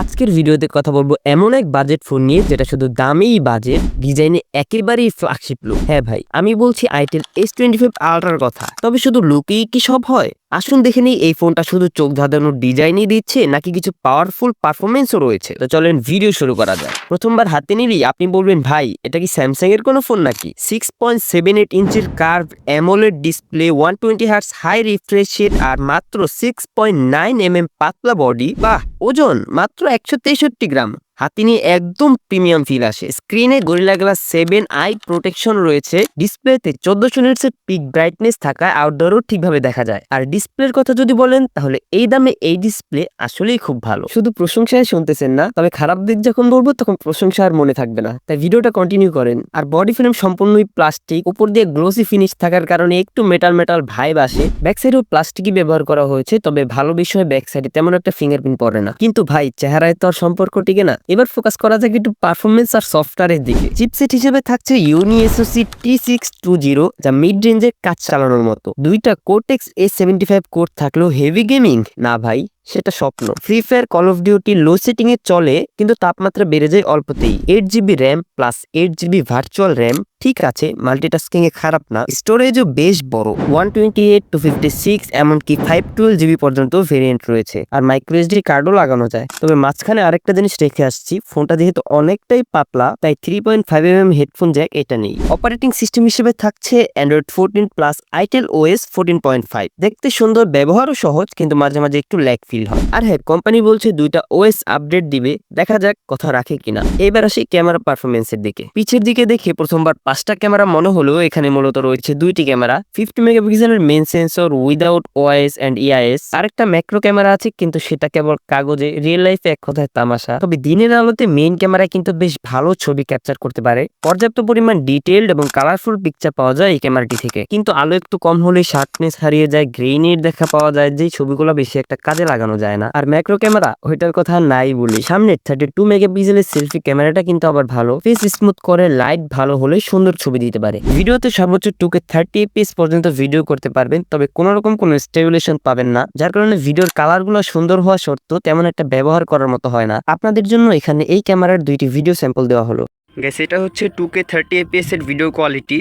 আজকের ভিডিওতে কথা বলব এমন এক বাজেট ফোন নিয়ে যেটা শুধু দামেই বাজেট ডিজাইনে একেবারেই ফ্ল্যাগশিপ লুক হ্যাঁ ভাই, আমি বলছি আইটেল এস টোয়েন্টি ফাইভ আল্ট্রার কথা। তবে শুধু লুকেই কি সব হয়? আসুন দেখে নিই এই ফোনটা শুধু চোখ ধাঁধানোর ডিজাইনই দিচ্ছে নাকি কিছু পাওয়ারফুল পারফরমেন্সও রয়েছে? তো চলেন ভিডিও শুরু করা যায় প্রথমবার হাতে নিলেই আপনি বলবেন, ভাই, এটা কি স্যামসাং এর কোনো ফোন নাকি? Six point seven eight ইঞ্চের curve AMOLED display one twenty hertz high refresh আর মাত্র six point nine M M পাতলা বডি বাহ! ওজন মাত্র একশো তেষট্টি গ্রাম। হাতে নিয়ে একদম প্রিমিয়াম ফিল আসে। স্ক্রিনে Gorilla Glass seven I protection রয়েছে। ডিসপ্লেতে চোদ্দশো নিটসের পিক ব্রাইটনেস থাকায় আউটডোরও ঠিকভাবে দেখা যায়। আর ডিসপ্লের কথা যদি বলেন, তাহলে এই দামে এই ডিসপ্লে আসলেই খুব ভালো। শুধু প্রশংসায় শুনতেছেন না, তবে খারাপ দিক যখন বলব, তখন প্রশংসা আর মনে থাকবে না। তাই ভিডিওটা কন্টিনিউ করেন। আর বডি ফ্রেম সম্পূর্ণই প্লাস্টিক উপর দিয়ে গ্লোসি ফিনিশ থাকার কারণে একটু মেটাল মেটাল ভাইব আসে। ব্যাক সাইডেও প্লাস্টিকই ব্যবহার করা হয়েছে, তবে ভালো বিষয় ব্যাক সাইডে তেমন একটা ফিঙ্গারপ্রিন্ট পড়ে না। কিন্তু ভাই, চেহারায় তো আর সম্পর্ক টিকে না। এবার ফোকাস করা যাক একটু পারফরমেন্স আর সফটওয়্যারের দিকে। চিপসেট হিসেবে থাকছে Uni SOC T six two zero যা মিড রেঞ্জের কাজ চালানোর মতো। দুইটা Cortex A seventy five core থাকলেও হেভি গেমিং না ভাই সেটা স্বপ্ন। Free Fire Call of Duty low setting এ চলে, কিন্তু তাপমাত্রা বেড়ে যায় অল্পতেই। Eight GB RAM plus eight GB virtual RAM ঠিক আছে মাল্টিটাস্কিং এ খারাপ না। স্টোরেজও বেশ বড় one twenty eight two fifty six এমনকি ফাইভ টুয়েলভ জিবি পর্যন্ত ভেরিয়েন্ট রয়েছে। আর মাইক্রো এসডি কার্ডও লাগানো যায়। তবে মাঝখানে আরেকটা জিনিস রেখে আসছি, ফোনটা যেহেতু অনেকটাই পাতলা, তাই three point five M M headphone jack এটা নেই। অপারেটিং সিস্টেম হিসেবে থাকছে Android fourteen plus Itel OS fourteen point five দেখতে সুন্দর, ব্যবহারও সহজ, কিন্তু মাঝে মাঝে একটু ল্যাক ফিল হয়। আর হ্যাঁ কোম্পানি বলছে দুইটা ওএস আপডেট দিবে, দেখা যাক কথা রাখে কিনা। এবার আসি ক্যামেরা পারফরমেন্সের দিকে। পিছের দিকে দেখে প্রথমবার পাঁচটা ক্যামেরা মনে হলেও এখানে মূলত রয়েছে দুইটি ক্যামেরা ফিফটি মেগাপিক্সেলের main sensor without OIS and EIS আরেকটা ম্যাক্রো ক্যামেরা আছে, কিন্তু সেটা কেবল কাগজে রিয়েল লাইফে এক কথায় তামাশা। তবে দিনের আলোতে মেইন ক্যামেরা কিন্তু বেশ ভালো ছবি ক্যাপচার করতে পারে। পর্যাপ্ত পরিমাণ ডিটেলড এবং কালারফুল পিকচার পাওয়া যায় এই ক্যামেরাটি থেকে। কিন্তু আলো একটু কম হলে শার্পনেস হারিয়ে যায় গ্রেইনের দেখা পাওয়া যায় যে ছবিগুলো বেশি একটা কাজে লাগানো যায় না। আর ম্যাক্রো ক্যামেরা, ওইটার কথা নাই বলি। সামনে থার্টি টু মেগাপিক্সেলের সেলফি ক্যামেরাটা কিন্তু আবার ভালো। ফেস স্মুথ করে লাইট ভালো হলে সুন্দর ছবি দিতে পারে। ভিডিওতে সর্বোচ্চ টুকে থার্টি এপিএস পর্যন্ত ভিডিও করতে পারবেন, তবে কোনো রকম কোনো স্টেবিলেশন পাবেন না। যার কারণে ভিডিওর কালারগুলো সুন্দর হওয়া সত্ত্বেও তেমন একটা ব্যবহার করার মতো হয় না। আপনাদের জন্য এখানে এই ক্যামেরার দুইটি ভিডিও স্যাম্পল দেওয়া হলো। গ্যাস এটা হচ্ছে টু কে থার্টি এপিএস এর ভিডিও কোয়ালিটি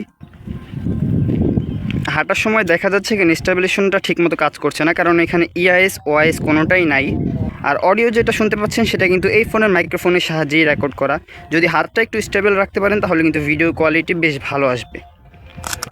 হাঁটার সময় দেখা যাচ্ছে কি স্টেবিলাইজেশনটা ঠিকমতো কাজ করছে না, কারণ এখানে E ইআইএস ওআইএস কোনোটাই নাই। আর অডিও যেটা শুনতে পাচ্ছেন সেটা কিন্তু এই ফোনের মাইক্রোফোনের সাহায্যেই রেকর্ড করা। যদি হাতটা একটু স্টেবল রাখতে পারেন, তাহলে কিন্তু ভিডিও কোয়ালিটি বেশ ভালো আসবে।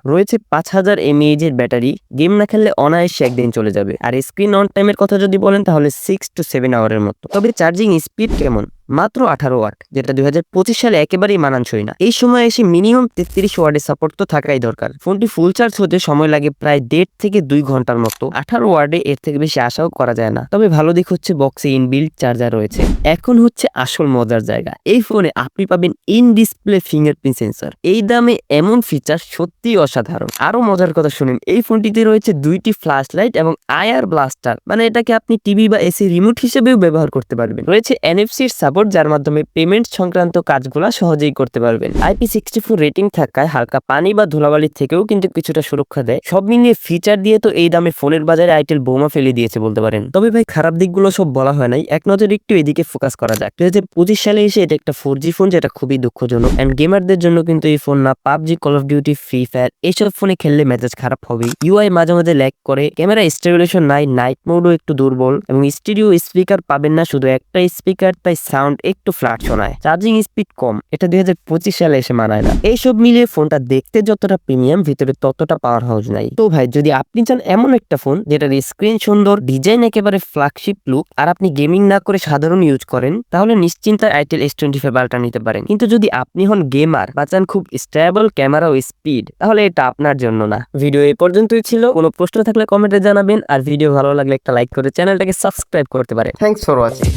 রয়েছে পাঁচ হাজার এমএএইচ এর ব্যাটারি। গেম না খেললে অনায়াসে একদিন চলে যাবে। আর স্ক্রিন অন টাইমের কথা যদি বলেন, তাহলে সিক্স টু সেভেন আওয়ারের মতো। তবে চার্জিং স্পিড কেমন? মাত্র আঠারো ওয়াট যেটা দুই হাজার পঁচিশ সালে একেবারেই মানানসই না। এই সময় এসে মিনিমাম তেত্রিশ ওয়ার্ডের সাপোর্ট তো থাকাই দরকার। ফোনটি ফুল চার্জ হতে সময় লাগে প্রায় দেড় থেকে দুই ঘণ্টার মতো। আঠারো ওয়ার্ডে এর থেকে বেশি আশাও করা যায় না। তবে ভালো দিক হচ্ছে বক্সে ইনবিল্ড চার্জার রয়েছে। এখন হচ্ছে আসল মজার জায়গা। এই ফোনে আপনি পাবেন ইন ডিসপ্লে ফিঙ্গারপ্রিন্ট সেন্সর এই দামে এমন ফিচার সত্যি অসাধারণ। আরও মজার কথা শুনুন, এই ফোনটিতে রয়েছে দুইটি ফ্ল্যাশ লাইট এবং আয়ার ব্লাস্টার মানে এটাকে আপনি টিভি বা এসি রিমোট হিসেবেও ব্যবহার করতে পারবেন। রয়েছে এনএফসির সাপোর্ট যার মাধ্যমে পেমেন্ট সংক্রান্ত কাজগুলো সহজেই করতে পারবেন। আইপি সিক্সটি ফোর রেটিং থাকায় হালকা পানি বা ধুলাবালির থেকেও কিন্তু কিছুটা সুরক্ষা দেয়। সব মিলিয়ে ফিচার দিয়ে তো এই দামে ফোনের বাজারে আইটেল বোমা ফেলে দিয়েছে বলতে পারেন। তবে ভাই, খারাপ দিকগুলো সব বলা হয় নাই। এক নজর একটু এদিকে ফোকাস করা যাক। দু হাজার পঁচিশ সালে এসে এটা একটা ফোর জি ফোন যেটা খুবই দুঃখজনক। অ্যান্ড গেমারদের জন্য কিন্তু এই ফোন না, PUBG call of duty free fire এইসব ফোনে খেললে মেজাজ খারাপ হবে ইউআই মাঝে মাঝে ল্যাক করে ক্যামেরা স্টেবিলেশন নাই নাইট মোডও একটু দুর্বল, এবং স্টুডিও স্পিকার পাবেন না শুধু একটা স্পিকার তাই সাউন্ড একটু ফ্ল্যাট শোনায়। চার্জিং স্পিড কম, এটা দুই হাজার পঁচিশ সালে এসে মানায় না। এইসব মিলিয়ে ফোনটা দেখতে যতটা প্রিমিয়াম ভিতরে ততটা পাওয়ার হাউস নাই। তো ভাই, যদি আপনি চান এমন একটা ফোন যেটার স্ক্রিন সুন্দর ডিজাইন একেবারে ফ্ল্যাগশিপ লুক আর আপনি গেমিং না করে সাধারণ ইউজ করেন, তাহলে নিশ্চিন্তায় itel S twenty five ultra নিতে পারেন। কিন্তু যদি আপনি হন গেমার বা চান খুব স্টেবল ক্যামেরা ও স্পিড তাহলে এটা আপনার জন্য না। ভিডিও এই পর্যন্তই ছিল। কোনো প্রশ্ন থাকলে কমেন্টে জানাবেন। আর ভিডিও ভালো লাগলে একটা লাইক করে চ্যানেলটাকে সাবস্ক্রাইব করতে পারেন। Thanks for watching